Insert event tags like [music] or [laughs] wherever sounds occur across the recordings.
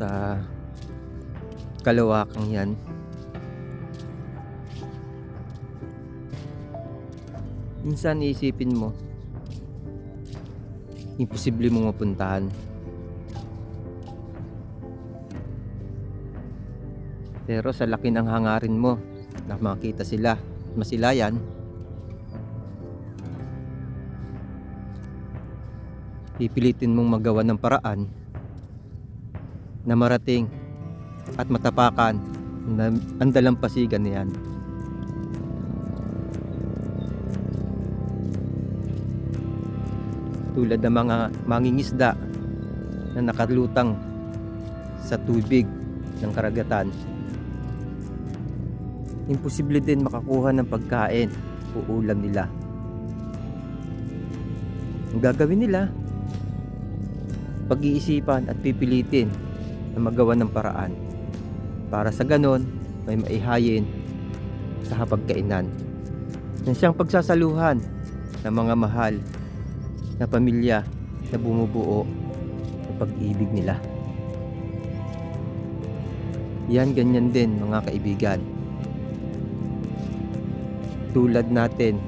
sa kalawakang yan. Minsan iisipin mo, imposible mong mapuntahan. Pero sa laki ng hangarin mo na makita sila, masilayan, pipilitin mong magawa ng paraan na marating at matapakan na ang dalampasigan niyan. Tulad ng mga mangingisda na nakalutang sa tubig ng karagatan. Imposible din makakuha ng pagkain o ulam nila. Ang gagawin nila, pag-iisipan at pipilitin na magawa ng paraan para sa ganon may maihayin sa hapagkainan. Yan siyang pagsasaluhan ng mga mahal na pamilya na bumubuo ng pag-ibig nila. Yan ganyan din mga kaibigan. Tulad natin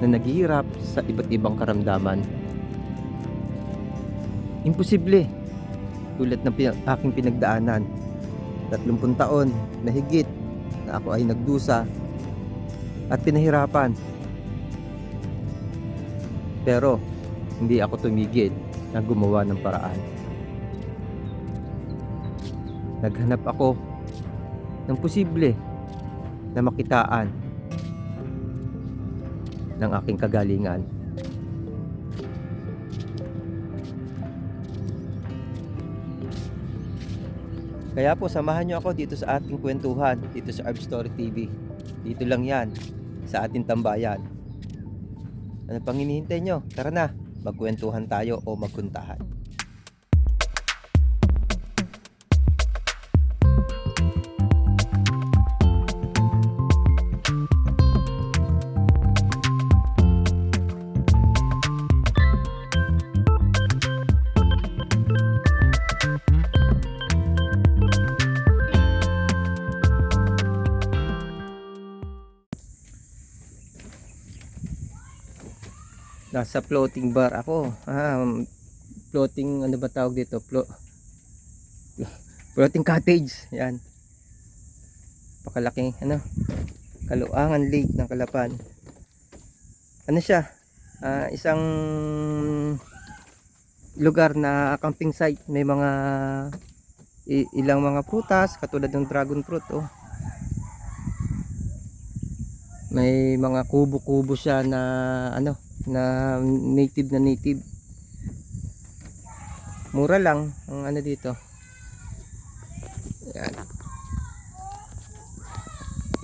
na naghihirap sa iba't ibang karamdaman. Imposible. Tulad ng pina- aking pinagdaanan. 30 taon na higit na ako ay nagdusa at pinahirapan. Pero hindi ako tumigil na gumawa ng paraan. Naghanap ako ng posible na makitaan ng aking kagalingan. Kaya po, samahan nyo ako dito sa ating kwentuhan, dito sa Arb Story TV. Dito lang yan, sa ating tambayan. Ano pang hinihintay nyo? Tara na, magkwentuhan tayo o magkuntahan. Nasa floating bar ako. Ah, um, floating, ano ba tawag dito? Flo [laughs] floating cottage. Yan. Pakalaking, ano? Kaluangan Lake ng Kalapan. Ano siya? Ah, isang lugar na camping site. May mga ilang mga prutas katulad ng dragon fruit oh. May mga kubo-kubo siya na ano, na native na native. Mura lang ang ano dito. Yan.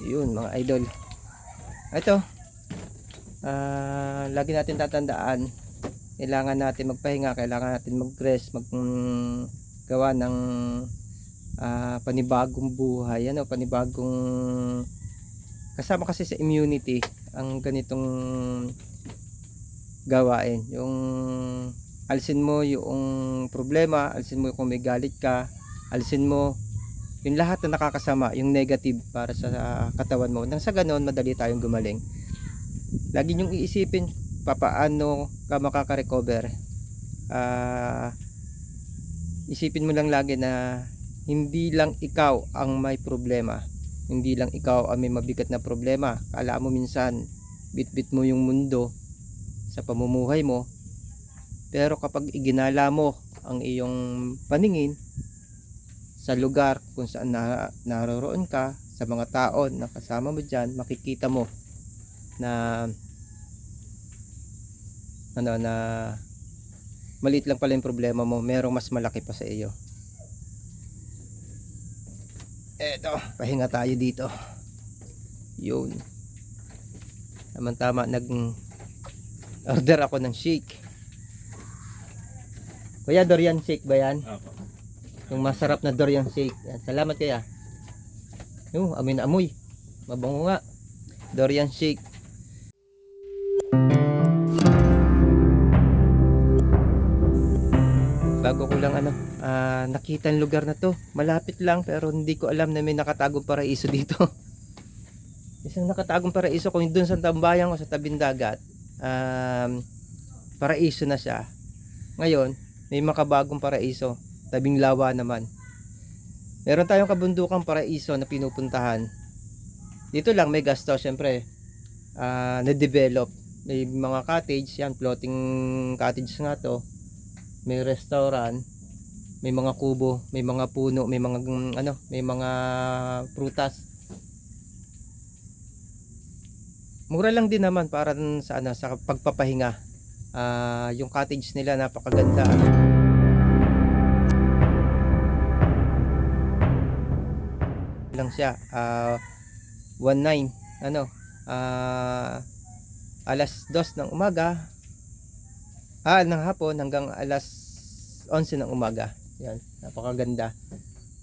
Yun mga idol. Ito. Ah, lagi natin tatandaan kailangan natin magpahinga, kailangan natin mag mm, gawa ng ah, panibagong buhay, ano, panibagong kasama kasi sa immunity ang ganitong gawain. Yung alisin mo yung problema, alisin mo kung may galit ka, alisin mo yung lahat na nakakasama, yung negative para sa katawan mo. Nang sa ganon, madali tayong gumaling. Lagi nyong iisipin papaano ka makaka-recover. Ah, isipin mo lang lagi na hindi lang ikaw ang may problema. Hindi lang ikaw ang may mabigat na problema. Kala mo minsan bit-bit mo yung mundo sa pamumuhay mo. Pero kapag iginala mo ang iyong paningin sa lugar kung saan na, naroroon ka, sa mga tao na kasama mo dyan, makikita mo na ano na maliit lang pala yung problema mo, merong mas malaki pa sa iyo. Eto, pahinga tayo dito. Yun. Tama tama nag order ako ng shake. Kuya, durian shake ba yan? Opo. Yung masarap na durian shake. Yan. Salamat kaya. Yung amoy na amoy. Mabango nga. Durian shake. bago ko lang ano, ah, nakita ang lugar na to. Malapit lang pero hindi ko alam na may nakatagong paraiso dito. [laughs] Isang nakatagong paraiso kung doon sa tambayan ko sa tabing dagat, um, paraiso na siya. Ngayon, may makabagong paraiso, tabing lawa naman. Meron tayong kabundukang paraiso na pinupuntahan. Dito lang may gasto, syempre. ah na-develop. May mga cottage, yan, floating cottage nga to. May restaurant, may mga kubo, may mga puno, may mga ano, may mga prutas. Mura lang din naman para sa ano sa pagpapahinga. Ah, yung cottage nila napakaganda. lang siya. Ah, 19 ano ah alas 2 ng umaga ah ng hapon hanggang alas 11 ng umaga yan napakaganda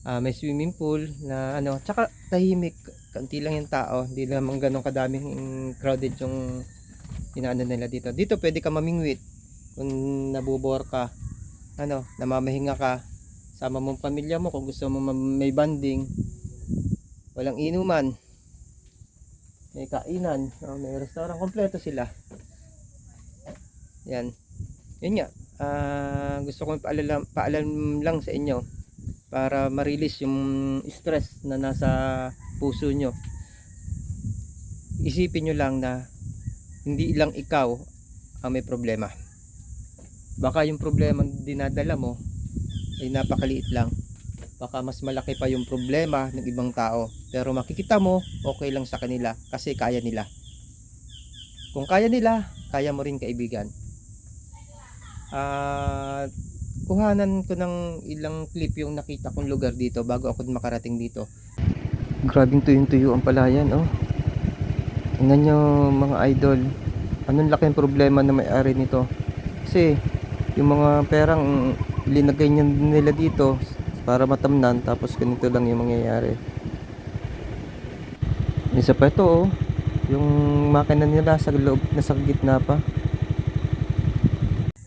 Ah, may swimming pool na ano tsaka tahimik kanti lang yung tao hindi naman ganun kadaming crowded yung inaano nila dito. Dito pwede ka mamingwit kung nabubor ka ano namamahinga ka sama mong pamilya mo kung gusto mo ma- may banding walang inuman may kainan may restaurant kompleto sila. Yan. Yun nga ah, gusto ko paalam, paalam lang sa inyo para ma-release yung stress na nasa puso nyo. Isipin nyo lang na hindi lang ikaw ang may problema. Baka yung problema na dinadala mo ay napakaliit lang. Baka mas malaki pa yung problema ng ibang tao. Pero makikita mo okay lang sa kanila kasi kaya nila. Kung kaya nila kaya mo rin kaibigan. At kuhanan ko ng ilang clip yung nakita kong lugar dito bago ako makarating dito. Grabing tuyong tuyo ang palayan oh. Tingnan nyo mga idol. Anong laking problema na may-ari nito? Kasi yung mga perang linagay nila dito para matamnan tapos ganito lang yung mangyayari. Isa pa ito oh. Yung makina nila sa loob nasa gitna pa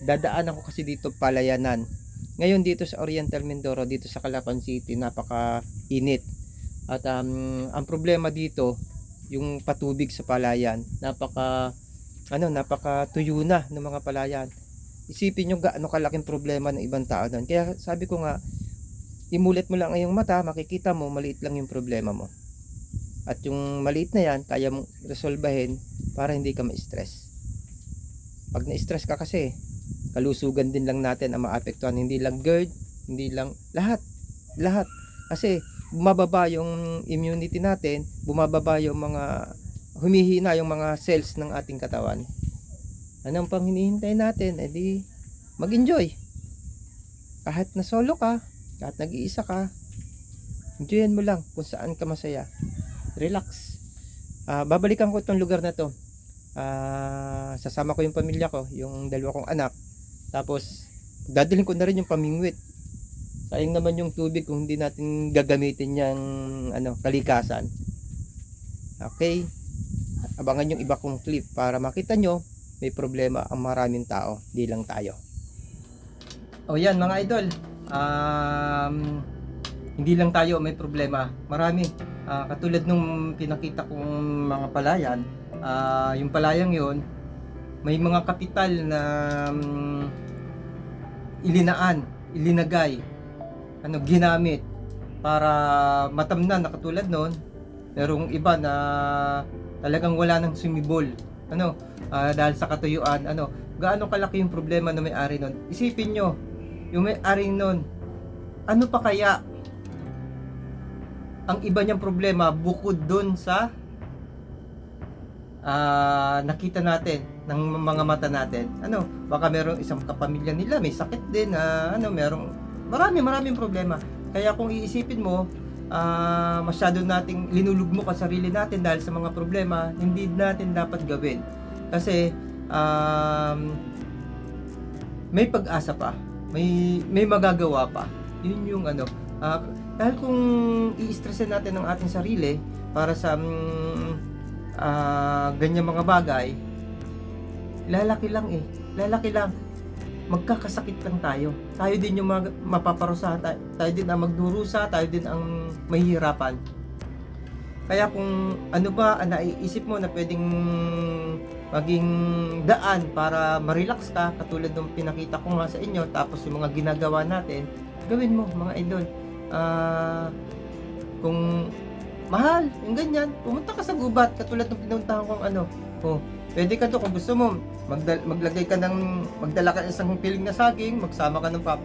dadaan ako kasi dito palayanan. Ngayon dito sa Oriental Mindoro dito sa Calapan City napaka init at um, ang problema dito yung patubig sa palayan napaka ano napaka tuyo na ng mga palayan. Isipin nyo gaano kalaking problema ng ibang tao doon. Kaya sabi ko nga imulit mo lang ang iyong mata makikita mo maliit lang yung problema mo. At yung maliit na yan kaya mong resolbahin para hindi ka ma-stress. Pag na-stress ka kasi kalusugan din lang natin ang maapektuhan. Hindi lang GERD hindi lang lahat. Lahat. Kasi bumababa yung immunity natin bumababa yung mga humihina yung mga cells ng ating katawan. Anong pang hinihintay natin? Edi mag-enjoy. Kahit na solo ka kahit nag-iisa ka enjoyan mo lang kung saan ka masaya. Relax. Ah, babalikan ko itong lugar na to. Ah, sasama ko yung pamilya ko yung dalawa kong anak tapos dadalhin ko na rin yung pamingwit. Sayang naman yung tubig kung hindi natin gagamitin yung ano, kalikasan. Okay. Abangan yung iba kong clip para makita nyo may problema ang maraming tao. Di lang tayo. O yan mga idol. Um, hindi lang tayo may problema. Marami. Ah, katulad nung pinakita kong mga palayan ah, yung palayang yon may mga kapital na um, ilinaan ilinagay ano ginamit para matamnan na katulad nun merong iba na talagang wala nang sumibol ano ah, dahil sa katuyuan ano. Gaano kalaki yung problema na may-ari nun? Isipin nyo yung may-ari nun ano pa kaya ang iba niyang problema bukod dun sa ah, nakita natin ng mga mata natin. Ano baka merong isang kapamilya nila may sakit din na ano merong marami maraming problema. Kaya kung iisipin mo ah, masyado nating linulugmo ka sarili natin dahil sa mga problema hindi natin dapat gawin. Kasi um, may pag-asa pa may may magagawa pa. Yun yung ano. Ah, dahil kung i-stressin natin ang ating sarili para sa mm, ah, ganyan mga bagay lalaki lang eh lalaki lang magkakasakit lang tayo. Tayo din yung mag, mapaparusa, tayo, tayo din ang magdurusa, tayo din ang mahihirapan. Kaya kung ano ba ang naiisip mo na pwedeng maging daan para ma-relax ka, katulad ng pinakita ko nga sa inyo, tapos yung mga ginagawa natin, gawin mo mga idol. Ah, kung mahal, yung ganyan, pumunta ka sa gubat, katulad ng pinuntahan kong ano, oh, pwede ka to kung gusto mo, magdal- maglagay ka ng, magdala ka ng isang piling na saging, magsama ka ng pap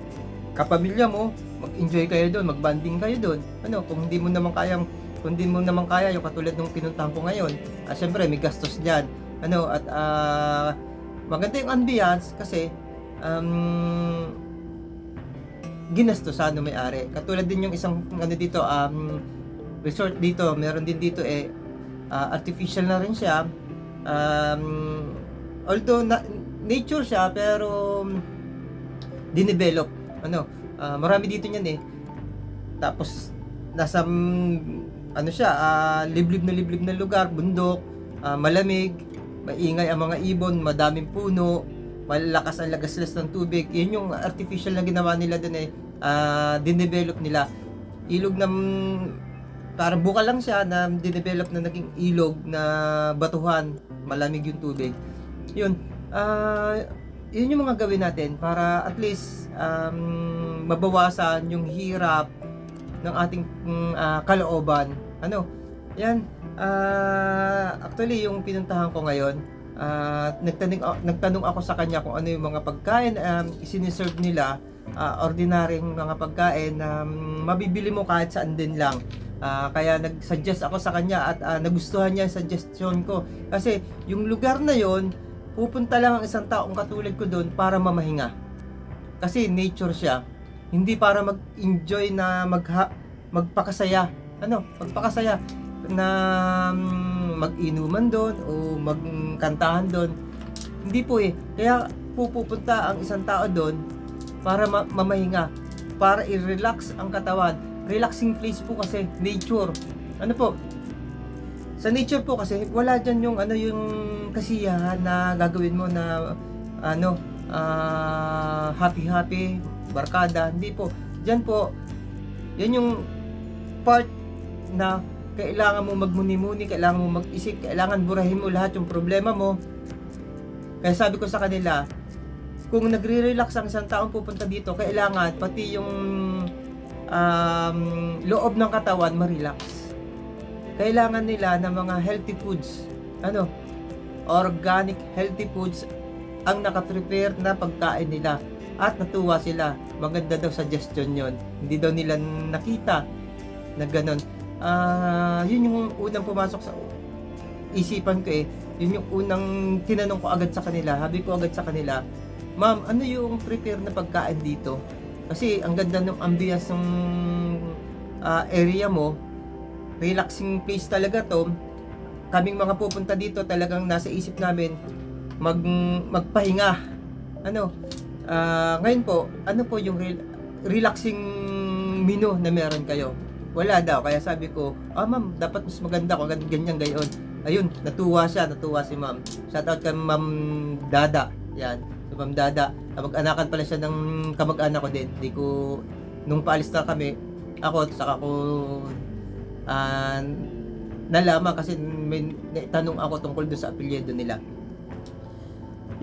kapamilya mo, mag-enjoy kayo doon, mag-banding kayo doon. Ano, kung hindi mo naman kayang kung hindi mo naman kaya yung katulad ng pinuntahan ko ngayon, ah, syempre may gastos diyan. Ano, at ah, maganda yung ambience kasi um, ginastosan ng may-ari. Katulad din yung isang ano dito, um, resort dito, meron din dito eh ah, artificial na rin siya. Um, although na, nature siya pero um, dinevelop. Ano, ah, marami dito niyan eh. Tapos nasa mm, ano siya, ah, liblib na liblib na lugar, bundok, ah, malamig, maingay ang mga ibon, madaming puno, malalakas ang lagaslas ng tubig. Yun yung artificial na ginawa nila doon eh, ah, dinevelop nila. Ilog na mm, parang buka lang siya na dinevelop na naging ilog na batuhan, malamig yung tubig. Yun, ah, yun yung mga gawin natin para at least um, mabawasan yung hirap ng ating ah, kalooban. Ano? Yan. ah, actually, yung pinuntahan ko ngayon, ah, nagtanong, nagtanong ako sa kanya kung ano yung mga pagkain um, isiniserve nila, ah, ordinaryong mga pagkain na um, mabibili mo kahit saan din lang. Ah, kaya nag-suggest ako sa kanya at ah, nagustuhan niya yung suggestion ko. Kasi yung lugar na yon pupunta lang ang isang taong katulad ko doon para mamahinga. Kasi nature siya. Hindi para mag-enjoy na magha magpakasaya. Ano? Magpakasaya na mm, mag-inuman doon o magkantahan doon. Hindi po eh. Kaya pupunta ang isang tao doon para ma- mamahinga, para i-relax ang katawan. Relaxing place po kasi nature. Ano po? Sa nature po kasi wala diyan yung ano yung kasiyahan na gagawin mo na ano ah, happy happy barkada hindi po diyan po yan yung part na kailangan mo magmuni-muni, kailangan mo mag-isip, kailangan burahin mo lahat yung problema mo. Kaya sabi ko sa kanila, kung nagre-relax ang isang taong pupunta dito, kailangan pati yung um, loob ng katawan ma-relax. Kailangan nila ng mga healthy foods. Ano? Organic healthy foods ang nakaprepare na pagkain nila. At natuwa sila. Maganda daw suggestion yon. Hindi daw nila nakita na ganun. Ah, yun yung unang pumasok sa isipan ko eh. Yun yung unang tinanong ko agad sa kanila. Habi ko agad sa kanila, Ma'am, ano yung prepare na pagkain dito? Kasi ang ganda ng ambience ng ah, area mo. Relaxing place talaga to. Kaming mga pupunta dito talagang nasa isip namin mag magpahinga. Ano? Ah, ngayon po, ano po yung rel- relaxing menu na meron kayo? Wala daw. Kaya sabi ko, ah ma'am, dapat mas maganda gan- ganyan gayon. Ayun, natuwa siya, natuwa si ma'am. Shoutout kay ma'am Dada. Yan, si ma'am Dada. Kamag-anakan pala siya ng kamag-anak ko din. Di ko, nung paalis na kami, ako, saka ko, ah, nalaman kasi may tanong ako tungkol doon sa apelyido nila.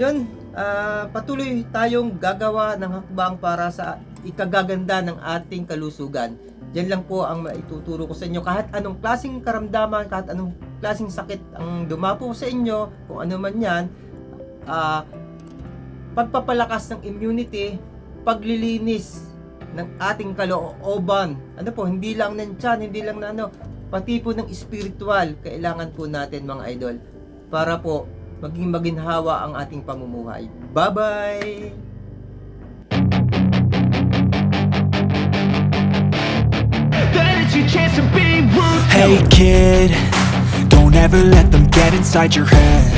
Yun, ah, patuloy tayong gagawa ng hakbang para sa ikagaganda ng ating kalusugan. Diyan lang po ang maituturo ko sa inyo. Kahit anong klaseng karamdaman, kahit anong klaseng sakit ang dumapo sa inyo, kung ano man yan, ah, pagpapalakas ng immunity, paglilinis ng ating kalooban. Ano po, hindi lang ng tiyan, hindi lang na ano, pati po ng spiritual, kailangan po natin mga idol. Para po, maging maginhawa ang ating pamumuhay. Bye-bye! Hey kid, don't ever let them get inside your head.